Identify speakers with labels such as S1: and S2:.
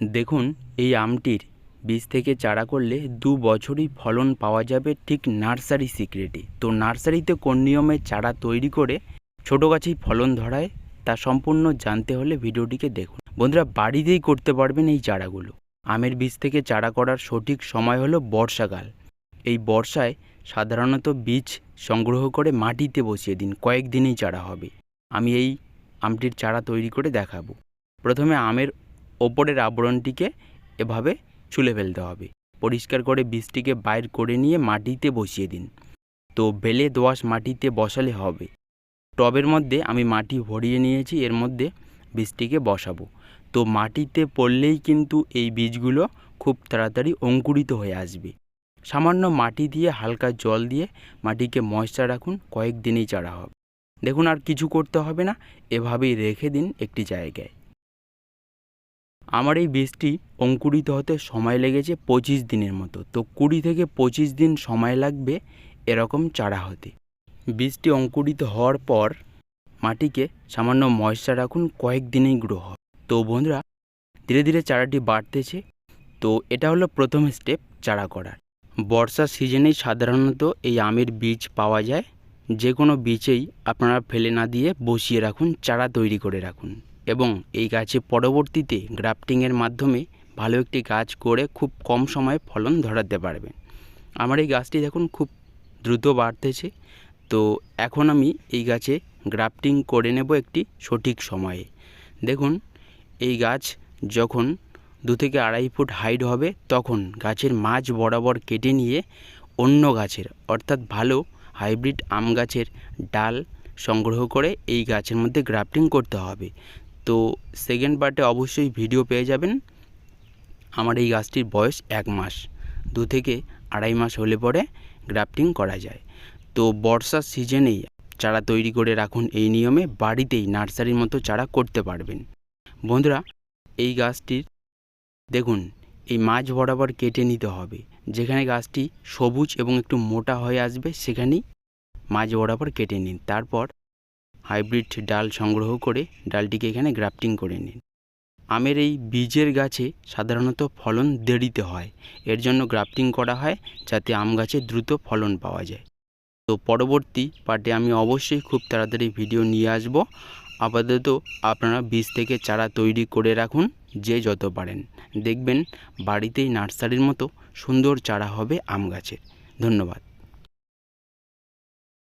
S1: দেখুন, এই আমটির বীজ থেকে চারা করলে দু বছরই ফলন পাওয়া যাবে ঠিক নার্সারি সিক্রেটে। তো নার্সারিতে কোন নিয়মে চারা তৈরি করে ছোটো গাছেই ফলন ধরায়, তা সম্পূর্ণ জানতে হলে ভিডিওটিকে দেখুন। বন্ধুরা, বাড়িতেই করতে পারবেন এই চারাগুলো। আমের বীজ থেকে চারা করার সঠিক সময় হলো বর্ষাকাল। এই বর্ষায় সাধারণত বীজ সংগ্রহ করে মাটিতে বসিয়ে দিন কয়েকদিনেই চারা হবে। আমি এই আমটির চারা তৈরি করে দেখাবো। প্রথমে আমের ওপরের আবরণটিকে এভাবে ছুলে ফেলতে হবে। পরিষ্কার করে বীজটিকে বাইর করে নিয়ে মাটিতে বসিয়ে দিন। তো বেলে দোয়াশ মাটিতে বসালে হবে। টবের মধ্যে আমি মাটি ভরিয়ে নিয়েছি, এর মধ্যে বীজটিকে বসাবো। তো মাটিতে পড়লেই কিন্তু এই বীজগুলো খুব তাড়াতাড়ি অঙ্কুরিত হয়ে আসবে। সামান্য মাটি দিয়ে হালকা জল দিয়ে মাটিকে ময়শ্চার রাখুন কয়েকদিনেই চারা হবে। দেখুন আর কিছু করতে হবে না, এভাবেই রেখে দিন একটি জায়গায়। আমার এই বীজটি অঙ্কুরিত হতে সময় লেগেছে পঁচিশ দিনের মতো। তো কুড়ি থেকে পঁচিশ দিন সময় লাগবে এরকম চারা হতে। বীজটি অঙ্কুরিত হওয়ার পর মাটিকে সামান্য ময়শ্চার রাখুন কয়েকদিনেই গ্রো হবে। তো বন্ধুরা, ধীরে ধীরে চারাটি বাড়তেছে। তো এটা হলো প্রথম স্টেপ চারা করার। বর্ষার সিজনেই সাধারণত এই আমের বীজ পাওয়া যায়। যে কোনো বীজেই আপনারা ফেলে না দিয়ে বসিয়ে রাখুন, চারা তৈরি করে রাখুন। এবং এই গাছে পরবর্তীতে গ্রাফটিংয়ের মাধ্যমে ভালো একটি গাছ করে খুব কম সময়ে ফলন ধরাতে পারবেন। আমার এই গাছটি দেখুন খুব দ্রুত বাড়তেছে। তো এখন আমি এই গাছে গ্রাফটিং করে নেব একটি সঠিক সময়ে। দেখুন, এই গাছ যখন দু থেকে আড়াই ফুট হাইট হবে, তখন গাছের মাঝ বরাবর কেটে নিয়ে অন্য গাছের, অর্থাৎ ভালো হাইব্রিড আম গাছের ডাল সংগ্রহ করে এই গাছের মধ্যে গ্রাফটিং করতে হবে। তো সেকেন্ড পার্টে অবশ্যই ভিডিও পেয়ে যাবেন। আমার এই গাছটির বয়স এক মাস, দু থেকে আড়াই মাস হলে পরে গ্রাফটিং করা যায়। তো বর্ষার সিজনেই চারা তৈরি করে রাখুন এই নিয়মে বাড়িতেই নার্সারির মতো চারা করতে পারবেন। বন্ধুরা, এই গাছটির দেখুন, এই মাঝ বরাবর কেটে নিতে হবে। যেখানে গাছটি সবুজ এবং একটু মোটা হয়ে আসবে, সেখানেই মাঝ বরাবর কেটে নিন। তারপর হাইব্রিড ডাল সংগ্রহ করে ডালটিকে এখানে গ্রাফটিং করে নিন। আমের এই বীজের গাছে সাধারণত ফলন দেরিতে হয়। এর জন্য গ্রাফটিং করা হয় যাতে আম গাছে দ্রুত ফলন পাওয়া যায়। তো পরবর্তী পার্টে আমি অবশ্যই খুব তাড়াতাড়ি ভিডিও নিয়ে আসব। আপাতত আপনারা বীজ থেকে চারা তৈরি করে রাখুন যে যত পারেন। দেখবেন বাড়িতেই নার্সারির মতো সুন্দর চারা হবে আম গাছের। ধন্যবাদ।